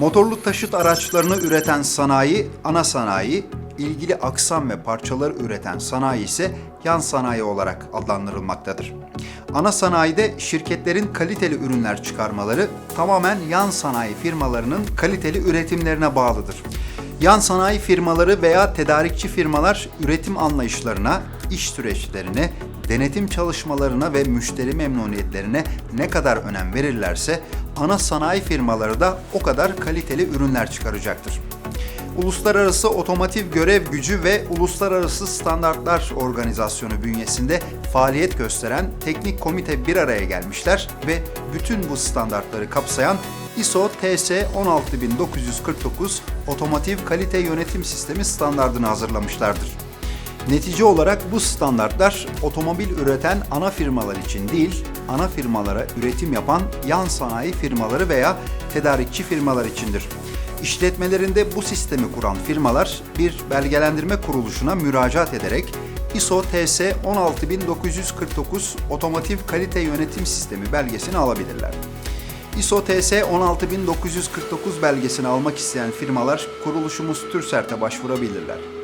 Motorlu taşıt araçlarını üreten sanayi, ana sanayi, ilgili aksam ve parçaları üreten sanayi ise yan sanayi olarak adlandırılmaktadır. Ana sanayide şirketlerin kaliteli ürünler çıkarmaları tamamen yan sanayi firmalarının kaliteli üretimlerine bağlıdır. Yan sanayi firmaları veya tedarikçi firmalar üretim anlayışlarına, iş süreçlerine, denetim çalışmalarına ve müşteri memnuniyetlerine ne kadar önem verirlerse ana sanayi firmaları da o kadar kaliteli ürünler çıkaracaktır. Uluslararası Otomotiv Görev Gücü ve Uluslararası Standartlar Organizasyonu bünyesinde faaliyet gösteren teknik komite bir araya gelmişler ve bütün bu standartları kapsayan ISO TS 16949 Otomotiv Kalite Yönetim Sistemi standardını hazırlamışlardır. Netice olarak bu standartlar otomobil üreten ana firmalar için değil, ana firmalara üretim yapan yan sanayi firmaları veya tedarikçi firmalar içindir. İşletmelerinde bu sistemi kuran firmalar bir belgelendirme kuruluşuna müracaat ederek ISO TS 16949 Otomotiv Kalite Yönetim Sistemi belgesini alabilirler. ISO TS 16949 belgesini almak isteyen firmalar kuruluşumuz TÜRSERT'e başvurabilirler.